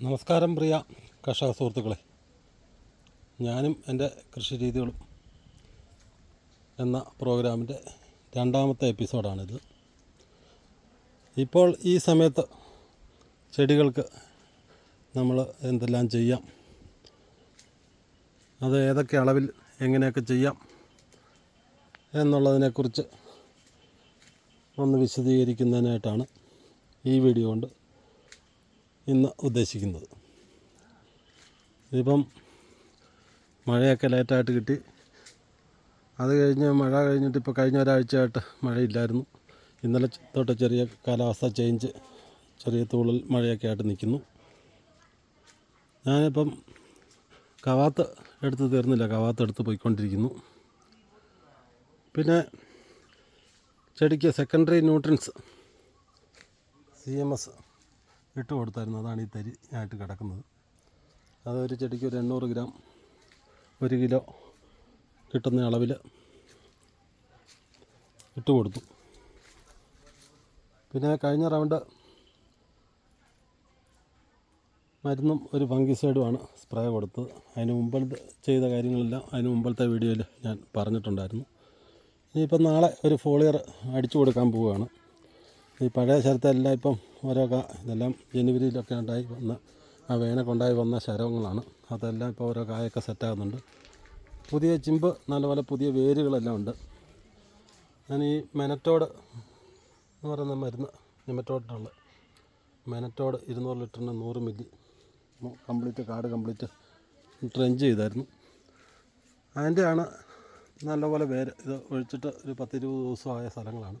നമസ്കാരം പ്രിയ കർഷക സുഹൃത്തുക്കളെ. ഞാനും എന്റെ കൃഷി രീതികളും എന്ന പ്രോഗ്രാമിന്റെ രണ്ടാമത്തെ എപ്പിസോഡാണിത്. ഇപ്പോൾ ഈ സമയത്ത് ചെടികൾക്ക് നമ്മൾ എന്തെല്ലാം ചെയ്യാം അത് ഏതൊക്കെ അളവിൽ എങ്ങനെയൊക്കെ ചെയ്യാം എന്നുള്ളതിനെക്കുറിച്ച് ഒന്ന് വിശദീകരിക്കുന്നതിനായിട്ടാണ് ഈ വീഡിയോ കൊണ്ട് ഇന്ന് ഉദ്ദേശിക്കുന്നത്. ഇതിപ്പം മഴയൊക്കെ ലേറ്റായിട്ട് കിട്ടി. അത് കഴിഞ്ഞ് മഴ കഴിഞ്ഞിട്ട് ഇപ്പോൾ കഴിഞ്ഞ ഒരാഴ്ചയായിട്ട് മഴയില്ലായിരുന്നു. ഇന്നലെ തൊട്ട് ചെറിയ കാലാവസ്ഥ ചേഞ്ച് ചെറിയ തൂളിൽ മഴയൊക്കെ ആയിട്ട് നിൽക്കുന്നു. ഞാനിപ്പം കവാത്ത് എടുത്ത് തീർന്നില്ല. കവാത്ത് എടുത്ത് പോയിക്കൊണ്ടിരിക്കുന്നു. പിന്നെ ചെടിക്ക് secondary nutrients C M S ഇട്ട് കൊടുത്തായിരുന്നു. അതാണ് ഈ തരി ആയിട്ട് കിടക്കുന്നത്. അതൊരു ചെടിക്ക് ഒരു എണ്ണൂറ് ഗ്രാം ഒരു കിലോ കിട്ടുന്ന അളവിൽ ഇട്ട് കൊടുത്തു. പിന്നെ കഴിഞ്ഞ റൗണ്ട് മരുന്നും ഒരു ഫംഗിസൈഡുമാണ് സ്പ്രേ കൊടുത്തത്. അതിന് മുമ്പ് ചെയ്ത കാര്യങ്ങളെല്ലാം അതിന് മുമ്പത്തെ വീഡിയോയിൽ ഞാൻ പറഞ്ഞിട്ടുണ്ടായിരുന്നു. ഇനിയിപ്പം നാളെ ഒരു ഫോളിയർ അടിച്ചു കൊടുക്കാൻ പോവുകയാണ്. ഈ പഴയ ശരത്തെല്ലാം ഇപ്പം ഓരോ ഇതെല്ലാം ജനുവരിയിലൊക്കെ ഉണ്ടായി വന്ന ആ വേനക്കൊണ്ടായി വന്ന ശരവങ്ങളാണ്. അതെല്ലാം ഇപ്പോൾ ഓരോ കായൊക്കെ സെറ്റാകുന്നുണ്ട്. പുതിയ ചിമ്പ് നല്ലപോലെ പുതിയ വേരുകളെല്ലാം ഉണ്ട്. ഞാൻ ഈ മെനറ്റോഡ് എന്ന് പറയുന്ന മരുന്ന് നിമറ്റോട്ടുള്ള മെനറ്റോട് ഇരുന്നൂറ് ലിറ്ററിന് നൂറ് മില്ലി. കംപ്ലീറ്റ് കാട് കംപ്ലീറ്റ് ട്രെഞ്ച് ചെയ്തായിരുന്നു. അതിന്റെയാണ് നല്ലപോലെ വേര് ഇത് ഒഴിച്ചിട്ട് ഒരു പത്തിരുപത് ദിവസമായ സ്ഥലങ്ങളാണ്.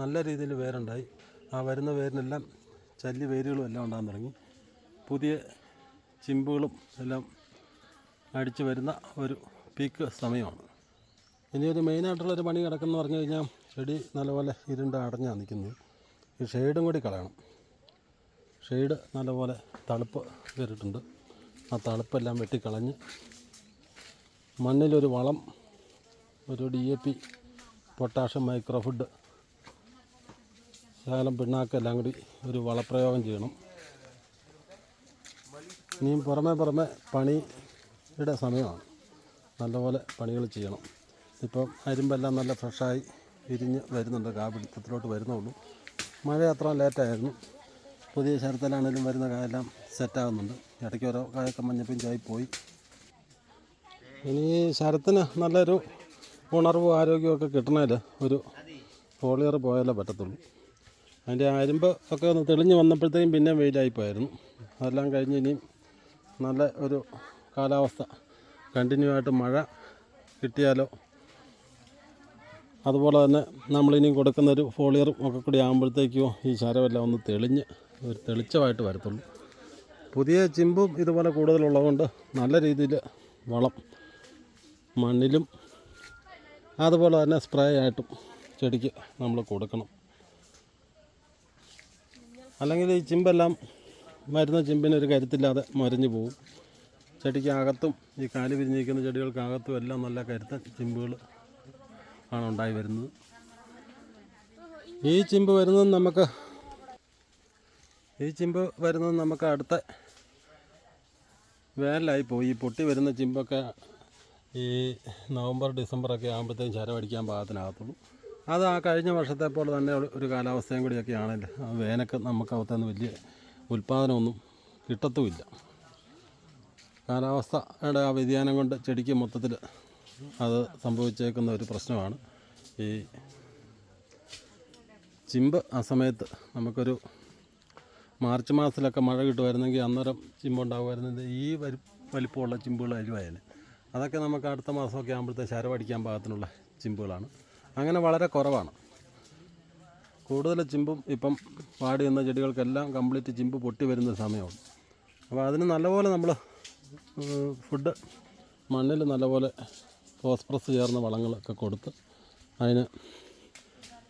നല്ല രീതിയിൽ വേരുണ്ടായി. ആ വരുന്ന വേരിനെല്ലാം ചല്ലി വേരുകളും എല്ലാം ഉണ്ടാകാൻ തുടങ്ങി. പുതിയ ചിമ്പുകളും എല്ലാം അടിച്ചു വരുന്ന ഒരു പീക്ക് സമയമാണ്. ഇനി ഒരു മെയിനായിട്ടുള്ളൊരു പണി കിടക്കുന്ന പറഞ്ഞു കഴിഞ്ഞാൽ ചെടി നല്ലപോലെ ഇരുണ്ട് അടഞ്ഞാണ് നിൽക്കുന്നത് ഈ ഷെയ്ഡും കൂടി കളയണം. ഷെയ്ഡ് നല്ലപോലെ തണുപ്പ് കയറിയിട്ടുണ്ട്. ആ തണുപ്പെല്ലാം വെട്ടിക്കളഞ്ഞ് മണ്ണിലൊരു വളം ഒരു D A P potassium micro ശകലം പിണ്ണാക്കെല്ലാം കൂടി ഒരു വളപ്രയോഗം ചെയ്യണം. ഇനിയും പുറമെ പുറമെ പണിയുടെ സമയമാണ്. നല്ലപോലെ പണികൾ ചെയ്യണം. ഇപ്പം അരിമ്പെല്ലാം നല്ല ഫ്രഷായി വിരിഞ്ഞ് വരുന്നുണ്ട്. കാപിടുത്തത്തിലോട്ട് വരുന്നുള്ളൂ. മഴ അത്ര ലേറ്റായിരുന്നു. പുതിയ ശരത്തിലാണെങ്കിലും വരുന്ന കായെല്ലാം സെറ്റാകുന്നുണ്ട്. ഇടയ്ക്ക് ഓരോ കായൊക്കെ മഞ്ഞപ്പിഞ്ചായി പോയി. ഇനി ശരത്തിന് നല്ലൊരു ഉണർവും ആരോഗ്യമൊക്കെ കിട്ടണേൽ ഒരു പോളിയർ പോയാലേ പറ്റത്തുള്ളൂ. അതിന്റെ അരിമ്പ് ഒക്കെ ഒന്ന് തെളിഞ്ഞ് വന്നപ്പോഴത്തേക്കും പിന്നെ വെയിലായി പോയിരുന്നു അതെല്ലാം കഴിഞ്ഞ് ഇനിയും നല്ല ഒരു കാലാവസ്ഥ. കണ്ടിന്യൂ ആയിട്ട് മഴ കിട്ടിയാലോ? അതുപോലെ തന്നെ നമ്മളിനിയും കൊടുക്കുന്നൊരു ഫോളിയറും ഒക്കെ കൂടി ആകുമ്പോഴത്തേക്കോ ഈ ശരമെല്ലാം ഒന്ന് തെളിഞ്ഞ് ഒരു തെളിച്ചമായിട്ട് വരത്തുള്ളൂ. പുതിയ ചിമ്പും ഇതുപോലെ കൂടുതലുള്ളതുകൊണ്ട് നല്ല രീതിയിൽ വളം മണ്ണിലും അതുപോലെ തന്നെ സ്പ്രേ ആയിട്ടും ചെടിക്ക് നമ്മൾ കൊടുക്കണം. അല്ലെങ്കിൽ ഈ ചിമ്പെല്ലാം മരുന്ന ചിമ്പിനൊരു കരുത്തില്ലാതെ മറിഞ്ഞു പോകും ചെടിക്ക് അകത്തും ഈ കാൽ വിരിഞ്ഞിരിക്കുന്ന ചെടികൾക്കകത്തും എല്ലാം നല്ല കരുത്തൻ ചിമ്പുകൾ ആണ് ഉണ്ടായി വരുന്നത്. ഈ ചിമ്പ് വരുന്നത് നമുക്ക് ഈ ചിമ്പ് വരുന്നത് നമുക്ക് അടുത്ത വേനലായി പോയി. ഈ പൊട്ടി വരുന്ന ചിമ്പൊക്കെ ഈ നവംബർ ഡിസംബറൊക്കെ ആകുമ്പോഴത്തേക്കും ചരമടിക്കാൻ പാകത്തിനാകത്തുള്ളൂ. അത് ആ കഴിഞ്ഞ വർഷത്തെ പോലെ തന്നെ ഒരു- കാലാവസ്ഥയും കൂടിയൊക്കെ ആണല്ലോ. ആ വേനൊക്കെ നമുക്ക് അകത്തുനിന്ന് വലിയ ഉൽപ്പാദനമൊന്നും കിട്ടത്തുമില്ല. കാലാവസ്ഥയുടെ ആ വ്യതിയാനം കൊണ്ട് ചെടിക്ക് മൊത്തത്തിൽ അത് സംഭവിച്ചേക്കുന്ന ഒരു പ്രശ്നമാണ്. ഈ ചിമ്പ് ആ സമയത്ത് നമുക്കൊരു മാർച്ച് മാസത്തിലൊക്കെ മഴ കിട്ടുമായിരുന്നെങ്കിൽ അന്നേരം ചിമ്പുണ്ടാകുമായിരുന്നത് ഈ വരി വലിപ്പമുള്ള ചിമ്പുകൾ അരിവായാലും അതൊക്കെ നമുക്ക് അടുത്ത മാസമൊക്കെ ആകുമ്പോഴത്തെ ശരവടിക്കാൻ പാകത്തിനുള്ള ചിമ്പുകളാണ്. അങ്ങനെ വളരെ കുറവാണ്. കൂടുതൽ ചിമ്പും ഇപ്പം പാടി നിന്ന ചെടികൾക്കെല്ലാം കംപ്ലീറ്റ് ചിമ്പ് പൊട്ടി വരുന്ന സമയമാണ്. അപ്പോൾ അതിന് നല്ലപോലെ നമ്മൾ ഫുഡ് മണ്ണിൽ നല്ലപോലെ ഫോസ്ഫറസ് ചേർന്ന വളങ്ങളൊക്കെ കൊടുത്ത് അതിന്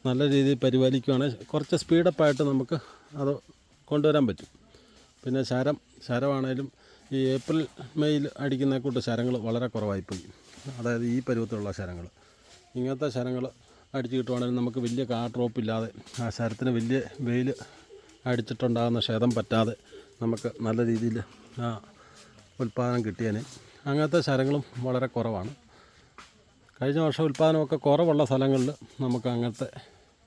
നല്ല രീതിയിൽ പരിപാലിക്കുകയാണെങ്കിൽ കുറച്ച് സ്പീഡപ്പായിട്ട് നമുക്ക് അത് കൊണ്ടുവരാൻ പറ്റും. പിന്നെ ശരം ശരമാണേലും ഈ ഏപ്രിൽ മെയ്യിൽ അടിക്കുന്ന കൂട്ട് ശരങ്ങൾ വളരെ കുറവായിപ്പോയി. അതായത് ഈ പരുവത്തിലുള്ള ശരങ്ങൾ. ഇങ്ങനത്തെ ശരങ്ങൾ അടിച്ച് കിട്ടുവാണെങ്കിൽ നമുക്ക് വലിയ കാ ഡ്രോപ്പ് ഇല്ലാതെ ആ ശരത്തിന് വലിയ വെയിൽ അടിച്ചിട്ടുണ്ടാകുന്ന ക്ഷേതം പറ്റാതെ നമുക്ക് നല്ല രീതിയിൽ ആ ഉൽപ്പാദനം കിട്ടിയേനെ അങ്ങനത്തെ ശരങ്ങളും വളരെ കുറവാണ്. കഴിഞ്ഞ വർഷം ഉൽപ്പാദനമൊക്കെ കുറവുള്ള സ്ഥലങ്ങളിൽ നമുക്ക് അങ്ങനത്തെ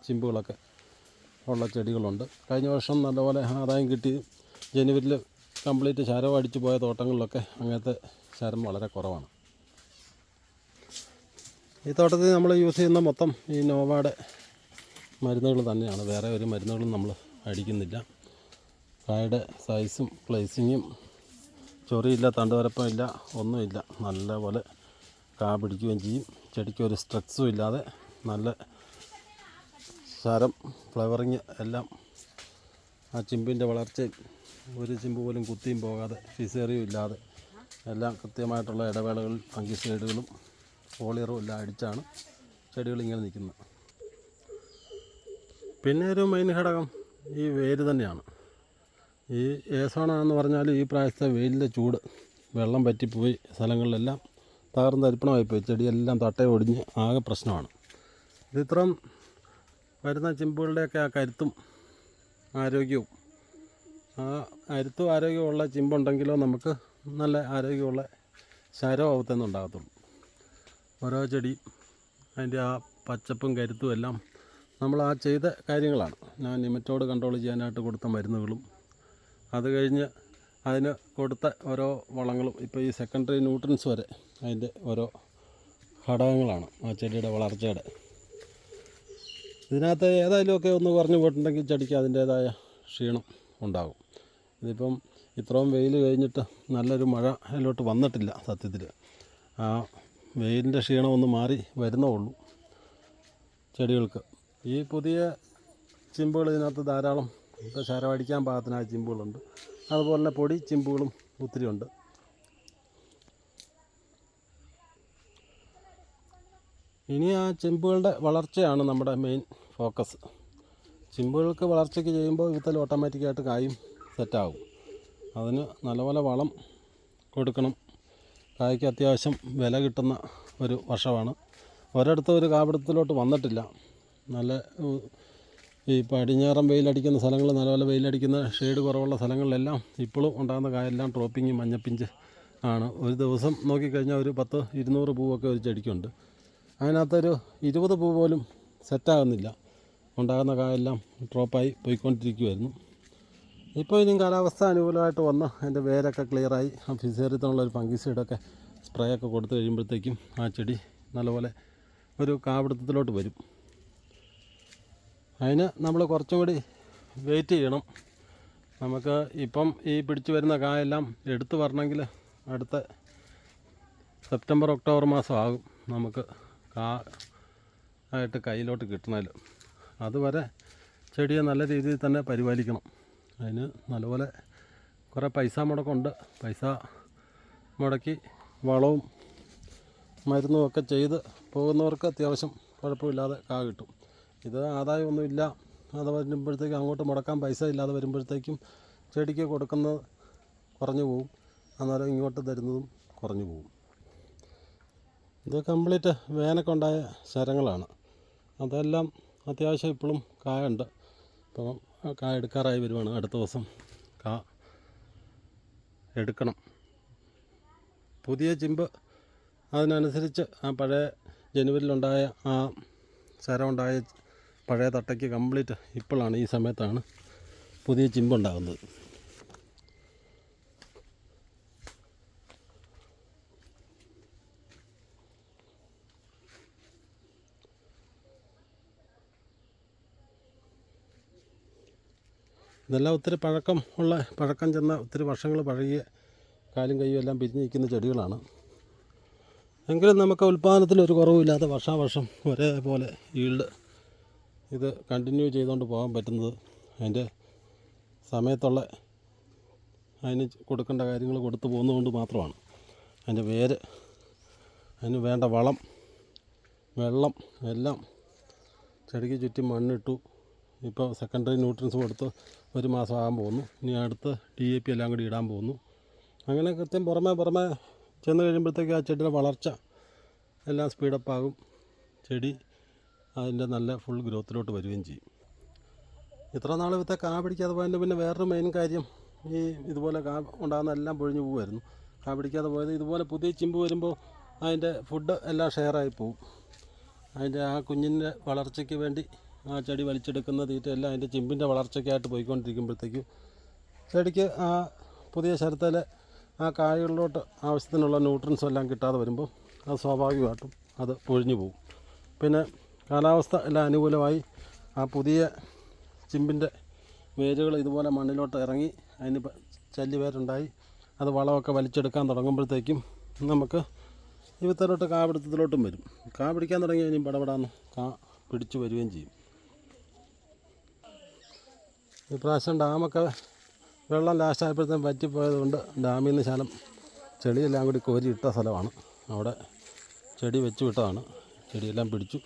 ചിമ്പുകളൊക്കെ ഉള്ള ചെടികളുണ്ട്. കഴിഞ്ഞ വർഷം നല്ലപോലെ ആദായം കിട്ടി. ജനുവരിയിൽ കംപ്ലീറ്റ് ശരം അടിച്ചു പോയ തോട്ടങ്ങളിലൊക്കെ അങ്ങനത്തെ ശരം വളരെ കുറവാണ്. ഈ തോട്ടത്തിൽ നമ്മൾ യൂസ് ചെയ്യുന്ന മൊത്തം ഈ നോവയുടെ മരുന്നുകൾ തന്നെയാണ്. വേറെ ഒരു മരുന്നുകളും നമ്മൾ അടിക്കുന്നില്ല. കായുടെ സൈസും പ്ലേസിങ്ങും ചൊറിയില്ല തണ്ടുവരപ്പമില്ല ഒന്നുമില്ല. നല്ലപോലെ കാ പിടിക്കുകയും ചെയ്യും. ചെടിക്ക് ഒരു സ്ട്രെസ്സും ഇല്ലാതെ നല്ല സ്വരം ഫ്ലവറിങ് എല്ലാം ആ ചിമ്പിന്റെ വളർച്ചയും ഒരു ചിമ്പ് പോലും കുത്തിയും പോകാതെ ഫിസേറിയും ഇല്ലാതെ എല്ലാം കൃത്യമായിട്ടുള്ള ഇടവേളകളിൽ ഫംഗിസൈഡുകളും ഫോളിയറും എല്ലാം അടിച്ചാണ് ചെടികൾ ഇങ്ങനെ നിൽക്കുന്നത്. പിന്നെ ഒരു മെയിൻ ഘടകം ഈ വേര് തന്നെയാണ്. ഈ ഏസോണ എന്ന് പറഞ്ഞാൽ ഈ പ്രാവശ്യത്തെ വെയിലിന്റെ ചൂട് വെള്ളം പറ്റിപ്പോയി സ്ഥലങ്ങളിലെല്ലാം തകർന്ന് തരിപ്പണമായിപ്പോയി. ചെടിയെല്ലാം തട്ട ഒടിഞ്ഞ് ആകെ പ്രശ്നമാണ്. ഇത് ഇത്രയും വരുന്ന ചിമ്പുകളുടെയൊക്കെ ആ കരുത്തും ആരോഗ്യവും ആ കരുത്തും ആരോഗ്യമുള്ള ചിമ്പുണ്ടെങ്കിലോ നമുക്ക് നല്ല ആരോഗ്യമുള്ള ശരമാവത്തെന്ന് ഉണ്ടാകത്തുള്ളൂ. ഓരോ ചെടി അതിന്റെ ആ പച്ചപ്പും കരുത്തും എല്ലാം നമ്മൾ ആ ചെയ്ത കാര്യങ്ങളാണ്. ഞാൻ നിമറ്റോട് കൺട്രോൾ ചെയ്യാനായിട്ട് കൊടുത്ത മരുന്നുകളും അത് കഴിഞ്ഞ് അതിന് കൊടുത്ത ഓരോ വളങ്ങളും ഇപ്പോൾ ഈ സെക്കൻഡറി ന്യൂട്രൻസ് വരെ അതിന്റെ ഓരോ ഘടകങ്ങളാണ് ആ ചെടിയുടെ വളർച്ചയുടെ. ഇതിനകത്ത് ഏതായാലുമൊക്കെ ഒന്ന് കുറഞ്ഞു പോയിട്ടുണ്ടെങ്കിൽ ചെടിക്ക് അതിന്റേതായ ക്ഷീണം ഉണ്ടാകും. ഇതിപ്പം ഇത്രയും വെയിൽ കഴിഞ്ഞിട്ട് നല്ലൊരു മഴ അതിലോട്ട് വന്നിട്ടില്ല സത്യത്തിൽ. ആ വെയിലിന്റെ ക്ഷീണം ഒന്ന് മാറി വരുന്നേ ഉള്ളൂ ചെടികൾക്ക്. ഈ പുതിയ ചിമ്പുകൾ ഇതിനകത്ത് ധാരാളം ഇപ്പോൾ ശരമടിക്കാൻ പാകത്തിനായ ചിമ്പുകളുണ്ട്. അതുപോലെ തന്നെ പൊടി ചിമ്പുകളും ഒത്തിരി ഉണ്ട്. ഇനി ആ ചിമ്പുകളുടെ വളർച്ചയാണ് നമ്മുടെ മെയിൻ ഫോക്കസ്. ചിമ്പുകൾക്ക് വളർച്ചയ്ക്ക് ചെയ്യുമ്പോൾ വിത്തൽ ഓട്ടോമാറ്റിക്കായിട്ട് കായും സെറ്റാകും. അതിന് നല്ലപോലെ വളം കൊടുക്കണം. കായ്ക്ക് അത്യാവശ്യം വില കിട്ടുന്ന ഒരു വർഷമാണ്. ഒരിടത്തും ഒരു കാപിടത്തിലോട്ട് വന്നിട്ടില്ല. നല്ല ഈ പടിഞ്ഞാറൻ വെയിലടിക്കുന്ന സ്ഥലങ്ങൾ നല്ലപോലെ വെയിലടിക്കുന്ന ഷെയ്ഡ് കുറവുള്ള സ്ഥലങ്ങളിലെല്ലാം ഇപ്പോഴും ഉണ്ടാകുന്ന കായെല്ലാം ട്രോപ്പിങ് മഞ്ഞപ്പിഞ്ച് ആണ്. ഒരു ദിവസം നോക്കിക്കഴിഞ്ഞാൽ ഒരു പത്ത് ഇരുന്നൂറ് പൂവൊക്കെ ഒരു ചെടിക്കുണ്ട്. അതിനകത്തൊരു ഇരുപത് പൂ പോലും സെറ്റാകുന്നില്ല ഉണ്ടാകുന്ന കായെല്ലാം ഡ്രോപ്പായി പോയിക്കൊണ്ടിരിക്കുമായിരുന്നു ഇപ്പോൾ ഇനിയും കാലാവസ്ഥ അനുകൂലമായിട്ട് വന്ന്. അതിന്റെ വേരൊക്കെ ക്ലിയറായി ആ ഫിസേറിയത്തിനുള്ള ഒരു ഫംഗിസൈഡൊക്കെ സ്പ്രേ ഒക്കെ കൊടുത്തു കഴിയുമ്പോഴത്തേക്കും ആ ചെടി നല്ലപോലെ ഒരു കാപിടുത്തത്തിലോട്ട് വരും. അതിന് നമ്മൾ കുറച്ചും കൂടി വെയിറ്റ് ചെയ്യണം. നമുക്ക് ഇപ്പം ഈ പിടിച്ചു വരുന്ന കായെല്ലാം എടുത്തു വരണമെങ്കിൽ അടുത്ത സെപ്റ്റംബർ ഒക്ടോബർ മാസം ആകും നമുക്ക് കാ ആയിട്ട് കയ്യിലോട്ട് കിട്ടണമല്ലോ അതുവരെ ചെടിയെ നല്ല രീതിയിൽ തന്നെ പരിപാലിക്കണം. അതിന് നല്ലപോലെ കുറേ പൈസ മുടക്കമുണ്ട് പൈസ മുടക്കി വളവും മരുന്നും ഒക്കെ ചെയ്ത് പോകുന്നവർക്ക് അത്യാവശ്യം കുഴപ്പമില്ലാതെ കാ കിട്ടും. ഇത് ആദായമൊന്നുമില്ല. അത് വരുമ്പോഴത്തേക്കും അങ്ങോട്ട് മുടക്കാൻ പൈസ ഇല്ലാതെ വരുമ്പോഴത്തേക്കും ചെടിക്ക് കൊടുക്കുന്നത് കുറഞ്ഞു പോവും. അന്നേരം ഇങ്ങോട്ട് തരുന്നതും കുറഞ്ഞു പോവും. ഇത് കംപ്ലീറ്റ് വേനൊക്കെ ഉണ്ടായ ശരങ്ങളാണ്. അതെല്ലാം അത്യാവശ്യം ഇപ്പോഴും കായുണ്ട്. ഇപ്പം കായ എടുക്കാറായി വരുവാണ്. അടുത്ത ദിവസം കാ എടുക്കണം. പുതിയ ചിമ്പ് അതിനനുസരിച്ച് ആ പഴയ ജനുവരിയിലുണ്ടായ ആ ശരമുണ്ടായ പഴയ തട്ടയ്ക്ക് കംപ്ലീറ്റ് ഇപ്പോഴാണ് ഈ സമയത്താണ് പുതിയ ചിമ്പുണ്ടാകുന്നത്. ഇതെല്ലാം ഒത്തിരി പഴക്കം ഉള്ള പഴക്കം ചെന്ന ഒത്തിരി വർഷങ്ങൾ പഴകിയ കാലും കൈയും എല്ലാം പിരിഞ്ഞ് നിൽക്കുന്ന ചെടികളാണ്. എങ്കിലും നമുക്ക് ഉൽപ്പാദനത്തിൽ ഒരു കുറവുമില്ലാതെ വർഷാവർഷം ഒരേപോലെ ഈൽഡ് ഇത് കണ്ടിന്യൂ ചെയ്തുകൊണ്ട് പോകാൻ പറ്റുന്നത്. അതിന്റെ സമയത്തുള്ള അതിന് കൊടുക്കേണ്ട കാര്യങ്ങൾ കൊടുത്തു പോകുന്നതുകൊണ്ട് മാത്രമാണ്. അതിന്റെ വേര് അതിന് വേണ്ട വളം വെള്ളം എല്ലാം ചെടിക്ക് ചുറ്റും മണ്ണിട്ടു. ഇപ്പോൾ സെക്കൻഡറി ന്യൂട്രിയൻസ് കൊടുത്ത് ഒരു മാസം ആകാൻ പോകുന്നു. ഇനി അടുത്ത് ഡി എ പി എല്ലാം കൂടി ഇടാൻ പോകുന്നു. അങ്ങനെ കൃത്യം പുറമേ പുറമേ ചെന്ന് കഴിയുമ്പോഴത്തേക്ക് ആ ചെടിയുടെ വളർച്ച എല്ലാം സ്പീഡപ്പ് ആകും. ചെടി അതിന്റെ നല്ല ഫുൾ ഗ്രോത്തിലോട്ട് വരികയും ചെയ്യും. ഇത്ര നാൾ ഇവിടുത്തെ കാ പിടിക്കാതെ പോയതിന്റെ പിന്നെ വേറൊരു മെയിൻ കാര്യം ഈ ഇതുപോലെ കാ ഉണ്ടാകുന്ന എല്ലാം പൊഴിഞ്ഞു പോകുമായിരുന്നു. കാ പിടിക്കാതെ പോയത് ഇതുപോലെ പുതിയ ചിമ്പ് വരുമ്പോൾ അതിന്റെ ഫുഡ് എല്ലാം ഷെയറായി പോകും. അതിന്റെ ആ കുഞ്ഞിന്റെ വളർച്ചയ്ക്ക് വേണ്ടി ആ ചെടി വലിച്ചെടുക്കുന്ന തീറ്റ എല്ലാം അതിന്റെ ചിമ്പിന്റെ വളർച്ചയ്ക്കായിട്ട് പോയിക്കൊണ്ടിരിക്കുമ്പോഴത്തേക്കും ചെടിക്ക് ആ പുതിയ ശരത്തിലെ ആ കായകളിലോട്ട് ആവശ്യത്തിനുള്ള ന്യൂട്രൻസും എല്ലാം കിട്ടാതെ വരുമ്പോൾ അത് സ്വാഭാവികമായിട്ടും അത് പൊഴിഞ്ഞു പോകും. പിന്നെ കാലാവസ്ഥ എല്ലാം അനുകൂലമായി ആ പുതിയ ചിമ്പിന്റെ വേരുകൾ ഇതുപോലെ മണ്ണിലോട്ട് ഇറങ്ങി അതിന് പ- ചല്ലി വേരുണ്ടായി അത് വളമൊക്കെ വലിച്ചെടുക്കാൻ തുടങ്ങുമ്പോഴത്തേക്കും നമുക്ക് ഈ വിത്തലോട്ട് കാ പിടുത്തത്തിലോട്ടും വരും. കാ പിടിക്കാൻ തുടങ്ങി കഴിഞ്ഞാൽ പടപടാന്ന് കാ പിടിച്ചു വരികയും ചെയ്യും. ഈ പ്രാവശ്യം ഡാമൊക്കെ വെള്ളം ലാസ്റ്റ് ആയപ്പോഴത്തേക്കും വറ്റിപ്പോയത് കൊണ്ട് ഡാമിൽ നിന്ന് ശലം ചെടിയെല്ലാം കൂടി കോരി ഇട്ട സ്ഥലമാണ്. അവിടെ ചെടി വെച്ച് വിട്ടതാണ്. ചെടിയെല്ലാം പിടിച്ചു.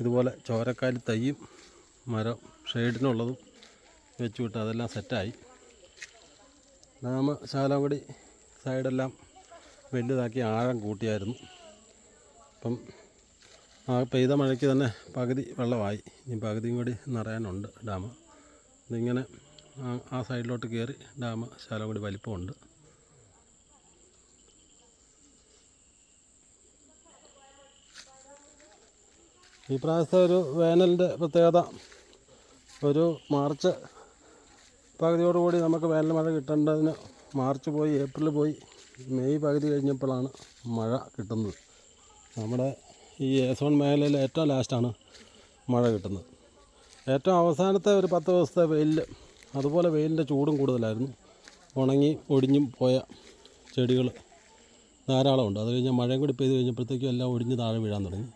ഇതുപോലെ ചോരക്കാലി തൈയും മരം ഷെയ്ഡിനുള്ളതും വെച്ച് വിട്ട് അതെല്ലാം സെറ്റായി ഡാം ശാലംകുടി സൈഡെല്ലാം വലുതാക്കി ആഴം കൂട്ടിയായിരുന്നു. അപ്പം ആ പെയ്ത മഴയ്ക്ക് തന്നെ പകുതി വെള്ളമായി. ഇനി പകുതിയും കൂടി നിറയാനുണ്ട് ഡാം. ഇതിങ്ങനെ ആ- സൈഡിലോട്ട് കയറി ഡാം ശാലംകുടി വലിപ്പമുണ്ട്. ഈ പ്രാവശ്യത്തെ ഒരു വേനലിന്റെ പ്രത്യേകത ഒരു മാർച്ച് പകുതിയോടുകൂടി നമുക്ക് വേനൽ മഴ കിട്ടേണ്ടതിന് മാർച്ച് പോയി ഏപ്രിൽ പോയി മെയ് പകുതി കഴിഞ്ഞപ്പോഴാണ് മഴ കിട്ടുന്നത്. നമ്മുടെ ഈ ഏസോൺ മേഖലയിൽ ഏറ്റവും ലാസ്റ്റാണ് മഴ കിട്ടുന്നത്. ഏറ്റവും അവസാനത്തെ ഒരു പത്ത് ദിവസത്തെ വെയിൽ അതുപോലെ വെയിലിന്റെ ചൂടും കൂടുതലായിരുന്നു. ഉണങ്ങി ഒടിഞ്ഞും പോയ ചെടികൾ ധാരാളമുണ്ട് അത് കഴിഞ്ഞാൽ മഴയും കൂടി പെയ്ത് കഴിഞ്ഞപ്പോഴത്തേക്കും എല്ലാം ഒടിഞ്ഞ് താഴെ വീഴാൻ തുടങ്ങി.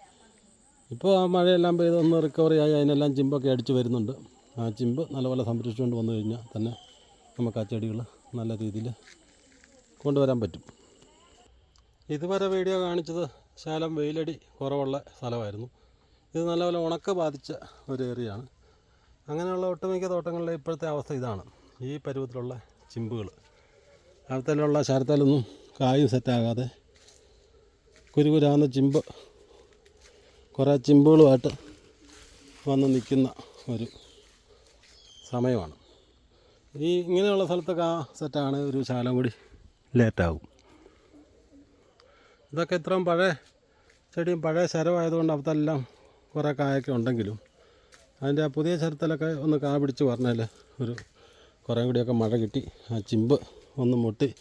ഇപ്പോൾ ആ മഴയെല്ലാം പെയ്ത് ഒന്ന് റിക്കവറി ആയി അതിനെല്ലാം ചിമ്പൊക്കെ അടിച്ച് വരുന്നുണ്ട്. ആ ചിമ്പ് നല്ലപോലെ സംരക്ഷിച്ചുകൊണ്ട് വന്നു കഴിഞ്ഞാൽ തന്നെ നമുക്ക് ആ ചെടികൾ നല്ല രീതിയിൽ കൊണ്ടുവരാൻ പറ്റും. ഇതുവരെ വീഡിയോ കാണിച്ചത് ശാലം വെയിലടി കുറവുള്ള സ്ഥലമായിരുന്നു. ഇത് നല്ലപോലെ ഉണക്ക ബാധിച്ച ഒരു ഏരിയയാണ് അങ്ങനെയുള്ള ഒട്ടുമിക്ക തോട്ടങ്ങളിലെ ഇപ്പോഴത്തെ അവസ്ഥ ഇതാണ്. ഈ പരുവത്തിലുള്ള ചിമ്പുകൾ അവത്തിലുള്ള ശരത്താലൊന്നും കായും സെറ്റാകാതെ കുരുകുരാകുന്ന ചിമ്പ് കുറേ ചിമ്പുകളുമായിട്ട് വന്ന് നിൽക്കുന്ന ഒരു സമയമാണ്. ഈ ഇങ്ങനെയുള്ള സ്ഥലത്തൊക്കെ ആ സെറ്റാണ് ഒരു ശാലം കൂടി ലേറ്റാകും ഇതൊക്കെ ഇത്രയും പഴയ ചെടിയും പഴയ ശരമായതുകൊണ്ട് അവിടെല്ലാം കുറേ കായൊക്കെ ഉണ്ടെങ്കിലും അതിന്റെ ആ പുതിയ ചരത്തിലൊക്കെ ഒന്ന് കാ പിടിച്ച് പറഞ്ഞാൽ ഒരു കുറേ കൂടിയൊക്കെ മഴ കിട്ടി. ആ ചിമ്പ് ഒന്ന് മുട്ടി.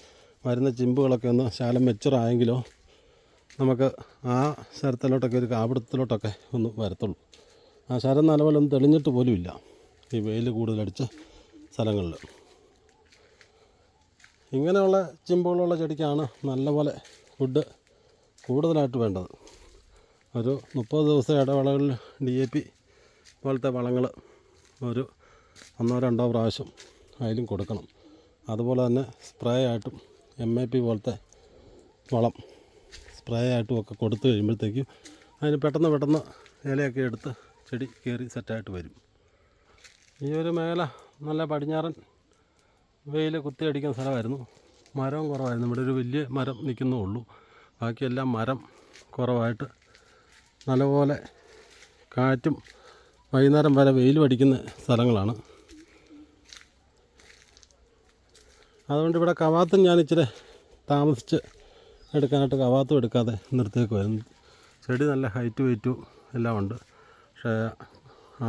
വരുന്ന ചിമ്പുകളൊക്കെ ഒന്ന് ശാലം മെച്ചുറായെങ്കിലോ നമുക്ക് ആ ശരത്തിലോട്ടൊക്കെ ഒരു കാപിടത്തിലോട്ടൊക്കെ ഒന്ന് വരത്തുള്ളൂ. ആ ശരം നല്ലപോലെ ഒന്ന് തെളിഞ്ഞിട്ട് പോലും ഇല്ല. ഈ വെയിൽ കൂടുതലടിച്ച സ്ഥലങ്ങളിൽ. ഇങ്ങനെയുള്ള ചിമ്പുകളുള്ള ചെടിക്കാണ് നല്ലപോലെ ഫുഡ് കൂടുതലായിട്ട് വേണ്ടത്. ഒരു മുപ്പത് ദിവസം ഇടവേളകളിൽ ഡി എ പി പോലത്തെ വളങ്ങൾ ഒരു ഒന്നോ രണ്ടോ പ്രാവശ്യം അതിലും കൊടുക്കണം. അതുപോലെ തന്നെ സ്പ്രേ ആയിട്ടും എം എ പി പോലത്തെ വളം സ്പ്രേ ആയിട്ടും ഒക്കെ കൊടുത്തു കഴിയുമ്പോഴത്തേക്കും അതിന് പെട്ടെന്ന് പെട്ടെന്ന് ഇലയൊക്കെ എടുത്ത് ചെടി കയറി സെറ്റായിട്ട് വരും. ഈ ഒരു മേഖല നല്ല പടിഞ്ഞാറൻ വെയിൽ കുത്തിയടിക്കുന്ന സ്ഥലമായിരുന്നു. മരവും കുറവായിരുന്നു. ഇവിടെ ഒരു വലിയ മരം നിൽക്കുന്നേ ഉള്ളൂ ബാക്കിയെല്ലാം മരം കുറവായിട്ട് നല്ലപോലെ കാറ്റും വൈകുന്നേരം വരെ വെയിൽ അടിക്കുന്ന സ്ഥലങ്ങളാണ്. അതുകൊണ്ട് ഇവിടെ കവാത്തും ഞാൻ ഇച്ചിരി താമസിച്ച് എടുക്കാനായിട്ട് കവാത്തും എടുക്കാതെ നിർത്തിയേക്കുമായിരുന്നു ചെടി നല്ല ഹൈറ്റ് വെയിറ്റും എല്ലാം ഉണ്ട്. പക്ഷേ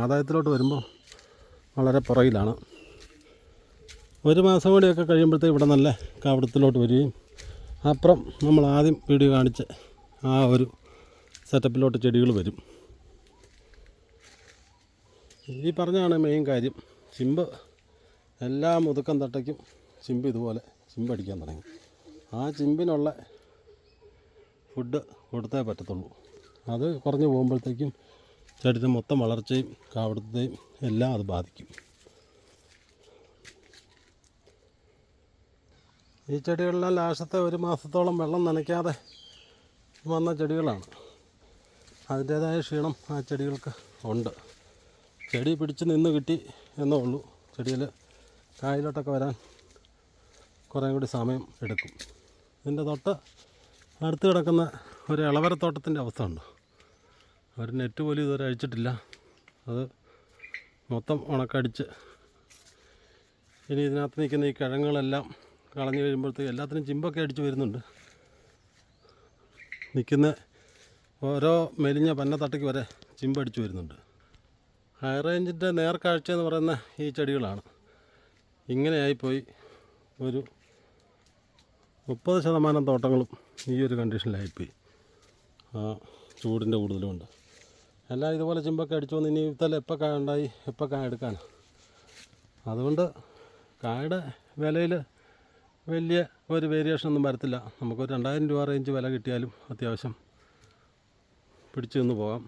ആദായത്തിലോട്ട് വരുമ്പോൾ വളരെ പുറകിലാണ്. ഒരു മാസം കൂടിയൊക്കെ കഴിയുമ്പോഴത്തേക്ക് ഇവിടെ നല്ല കാവിടത്തിലോട്ട് വരികയും അപ്പുറം നമ്മൾ ആദ്യം വീഡിയോ കാണിച്ച് ആ ഒരു സെറ്റപ്പിലോട്ട് ചെടികൾ വരും. ഈ പറഞ്ഞാണ് മെയിൻ കാര്യം. ചിമ്പ് എല്ലാ മുതുക്കം തട്ടയ്ക്കും ചിമ്പ് ഇതുപോലെ ചിമ്പടിക്കാൻ തുടങ്ങി. ആ ചിമ്പിനുള്ള ഫുഡ് കൊടുത്തേ പറ്റത്തുള്ളൂ. അത് കുറഞ്ഞു പോകുമ്പോഴത്തേക്കും ചെടിയുടെ മൊത്തം വളർച്ചയും കാവിടത്തെയും എല്ലാം അത് ബാധിക്കും. ഈ ചെടികളിലെല്ലാം ലാശത്തെ ഒരു മാസത്തോളം വെള്ളം നനയ്ക്കാതെ വന്ന ചെടികളാണ്. അതിന്റേതായ ക്ഷീണം ആ ചെടികൾക്ക് ഉണ്ട്. ചെടി പിടിച്ച് നിന്ന് കിട്ടി എന്നേ ഉള്ളൂ. ചെടിയിൽ കായലോട്ടൊക്കെ വരാൻ കുറേ കൂടി സമയം എടുക്കും. ഇതിന്റെ തൊട്ട് അടുത്ത് കിടക്കുന്ന ഒരു ഇളവരത്തോട്ടത്തിന്റെ അവസ്ഥ ഉണ്ട് ഒരു നെറ്റ് പോലും ഇതുവരെ അഴിച്ചിട്ടില്ല. അത് മൊത്തം ഉണക്കടിച്ച് ഇനി ഇതിനകത്ത് നിൽക്കുന്ന ഈ കിഴങ്ങുകളെല്ലാം കളഞ്ഞു കഴിയുമ്പോഴത്തേക്ക് എല്ലാത്തിനും ചിമ്പൊക്കെ അടിച്ച് വരുന്നുണ്ട്. നിൽക്കുന്ന ഓരോ മെലിഞ്ഞ പന്നത്തട്ടയ്ക്ക് വരെ ചിമ്പടിച്ച് വരുന്നുണ്ട്. ഹൈ റേഞ്ചിന്റെ നേർക്കാഴ്ച എന്ന് പറയുന്ന ഈ ചെടികളാണ്. ഇങ്ങനെയായിപ്പോയി ഒരു മുപ്പത് ശതമാനം തോട്ടങ്ങളും ഈ ഒരു കണ്ടീഷനിലായിപ്പോയി. ആ ചൂടിന്റെ കൂടുതലുമുണ്ട് എല്ലാം ഇതുപോലെ ചിമ്പൊക്കെ അടിച്ചു വന്ന് ഇനി ഇത്തല എപ്പോൾ കായ ഉണ്ടായി? എപ്പോൾ കായ എടുക്കാൻ അതുകൊണ്ട് കായുടെ വിലയിൽ വലിയ ഒരു വേരിയേഷൻ ഒന്നും വരത്തില്ല. നമുക്കൊരു രണ്ടായിരം രൂപ റേഞ്ച് വില കിട്ടിയാലും അത്യാവശ്യം പിടിച്ചു നിന്ന് പോകാം.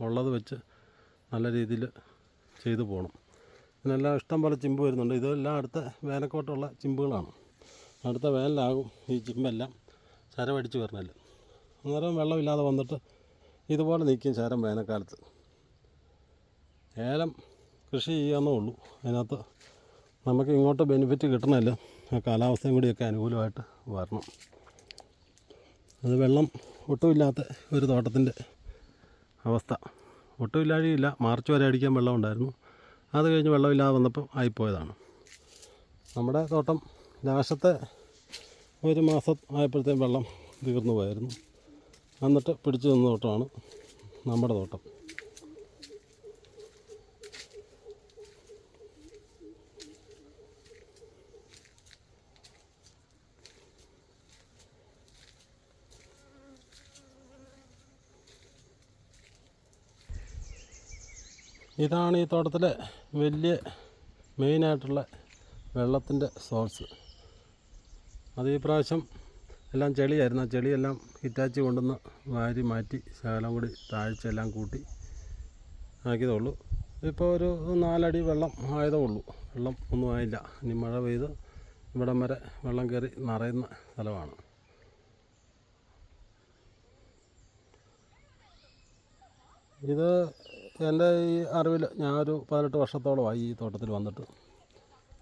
ഉള്ളത് വെച്ച് നല്ല രീതിയിൽ ചെയ്തു പോകണം. ഇതിനെല്ലാം ഇഷ്ടം പോലെ ചിമ്പ് വരുന്നുണ്ട്. ഇതെല്ലാം അടുത്ത വേനൽക്കോട്ടുള്ള ചിമ്പുകളാണ്. അടുത്ത വേനലാകും ഈ ചിമ്പെല്ലാം ചരമടിച്ച് വരണമല്ലോ അന്നേരം വെള്ളമില്ലാതെ വന്നിട്ട് ഇതുപോലെ നിൽക്കും ചരം വേനൽക്കാലത്ത്. ഏലം കൃഷി ചെയ്യാമെന്നേ ഉള്ളൂ. അതിനകത്ത് നമുക്ക് ഇങ്ങോട്ട് ബെനിഫിറ്റ് കിട്ടണമല്ലോ കാലാവസ്ഥയും കൂടിയൊക്കെ അനുകൂലമായിട്ട് വരണം. അത് വെള്ളം ഒട്ടുമില്ലാത്ത ഒരു തോട്ടത്തിന്റെ അവസ്ഥ. ഒട്ടുമില്ലാഴിയില്ല മാർച്ച് വരെ അടിക്കാൻ വെള്ളം ഉണ്ടായിരുന്നു അത് കഴിഞ്ഞ് വെള്ളമില്ലാതെ വന്നപ്പോൾ ആയിപ്പോയതാണ്. നമ്മുടെ തോട്ടം ലാസ്റ്റത്തെ ഒരു മാസം ആയപ്പോഴത്തേക്കും വെള്ളം തീർന്നു പോയായിരുന്നു. എന്നിട്ട് പിടിച്ചു നിന്ന തോട്ടമാണ് നമ്മുടെ തോട്ടം. ഇതാണ് ഈ തോട്ടത്തിലെ വലിയ മെയിനായിട്ടുള്ള വെള്ളത്തിന്റെ സോഴ്സ് അത് ഈ പ്രാവശ്യം എല്ലാം ചെളിയായിരുന്നു. ആ ചെളിയെല്ലാം ഹിറ്റാച്ചി കൊണ്ടുവന്ന് വാരി മാറ്റി ശകലം കൂടി താഴ്ച എല്ലാം കൂട്ടി ആക്കിയതേ ഉള്ളൂ ഇപ്പോൾ ഒരു നാലടി വെള്ളം ആയതേ ഉള്ളൂ വെള്ളം ഒന്നും ആയില്ല. ഇനി മഴ പെയ്ത് ഇവിടം വരെ വെള്ളം കയറി നിറയുന്ന സ്ഥലമാണ്. ഇത് എന്റെ ഈ അറിവിൽ ഞാനൊരു പതിനെട്ട് വർഷത്തോളമായി ഈ തോട്ടത്തിൽ വന്നിട്ട്.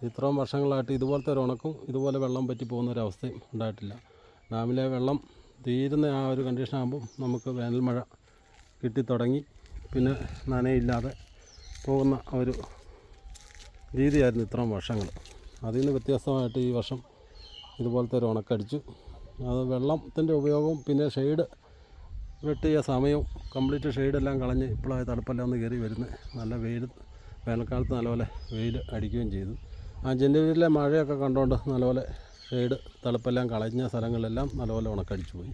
ഇത്രയും വർഷങ്ങളായിട്ട് ഇതുപോലത്തെ ഒരു ഉണക്കും ഇതുപോലെ വെള്ളം പറ്റി പോകുന്ന ഒരു അവസ്ഥയും ഉണ്ടായിട്ടില്ല. ഡാമിലെ വെള്ളം തീരുന്ന ആ ഒരു കണ്ടീഷൻ ആകുമ്പം നമുക്ക് വേനൽ മഴ കിട്ടിത്തുടങ്ങി പിന്നെ നനയില്ലാതെ പോകുന്ന ഒരു രീതിയായിരുന്നു ഇത്രയും വർഷങ്ങൾ. അതിൽ നിന്ന് വ്യത്യസ്തമായിട്ട് ഈ വർഷം ഇതുപോലത്തെ ഒരു ഉണക്കടിച്ചു. അത് വെള്ളത്തിന്റെ ഉപയോഗവും പിന്നെ ഷെയ്ഡ് വെട്ടിയ സമയം കംപ്ലീറ്റ് ഷെയ്ഡെല്ലാം കളഞ്ഞ് ഇപ്പോഴായ തണുപ്പെല്ലാം ഒന്ന് കയറി വരുന്നത് നല്ല വെയിൽ വേനൽക്കാലത്ത് നല്ലപോലെ വെയിൽ അടിക്കുകയും ചെയ്തു. ആ ജനുവരിയിലെ മഴയൊക്കെ കണ്ടുകൊണ്ട് നല്ലപോലെ ഷെയ്ഡ് തണുപ്പെല്ലാം കളഞ്ഞ സ്ഥലങ്ങളിലെല്ലാം നല്ലപോലെ ഉണക്കടിച്ചു പോയി.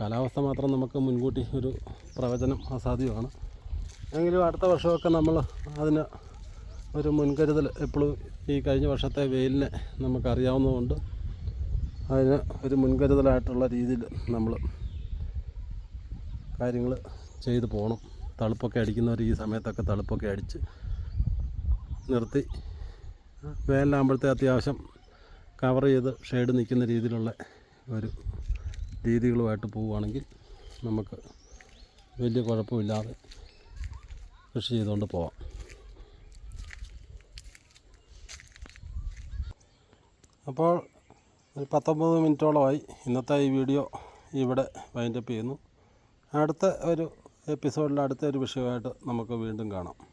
കാലാവസ്ഥ മാത്രം നമുക്ക് മുൻകൂട്ടി ഒരു പ്രവചനം അസാധ്യമാണ്. എങ്കിലും അടുത്ത വർഷമൊക്കെ നമ്മൾ അതിന് ഒരു മുൻകരുതൽ എപ്പോഴും ഈ കഴിഞ്ഞ വർഷത്തെ വെയിലിനെ നമുക്കറിയാവുന്നതുകൊണ്ട് അതിന് ഒരു മുൻകരുതലായിട്ടുള്ള രീതിയിൽ നമ്മൾ കാര്യങ്ങൾ ചെയ്തു പോകണം തണുപ്പൊക്കെ അടിക്കുന്നവർ ഈ സമയത്തൊക്കെ തണുപ്പൊക്കെ അടിച്ച് നിർത്തി. വേനലാകുമ്പോഴത്തെ അത്യാവശ്യം കവർ ചെയ്ത് ഷെയ്ഡ് നിൽക്കുന്ന രീതിയിലുള്ള ഒരു രീതികളുമായിട്ട് പോവുകയാണെങ്കിൽ നമുക്ക് വലിയ കുഴപ്പമില്ലാതെ കൃഷി ചെയ്തുകൊണ്ട് പോവാം. അപ്പോൾ ഒരു പത്തൊമ്പത് മിനിറ്റോളമായി ഇന്നത്തെ ഈ വീഡിയോ ഇവിടെ വൈൻഡപ്പ് ചെയ്യുന്നു. അടുത്ത ഒരു എപ്പിസോഡിൽ അടുത്ത ഒരു വിഷയമായിട്ട് നമുക്ക് വീണ്ടും കാണാം.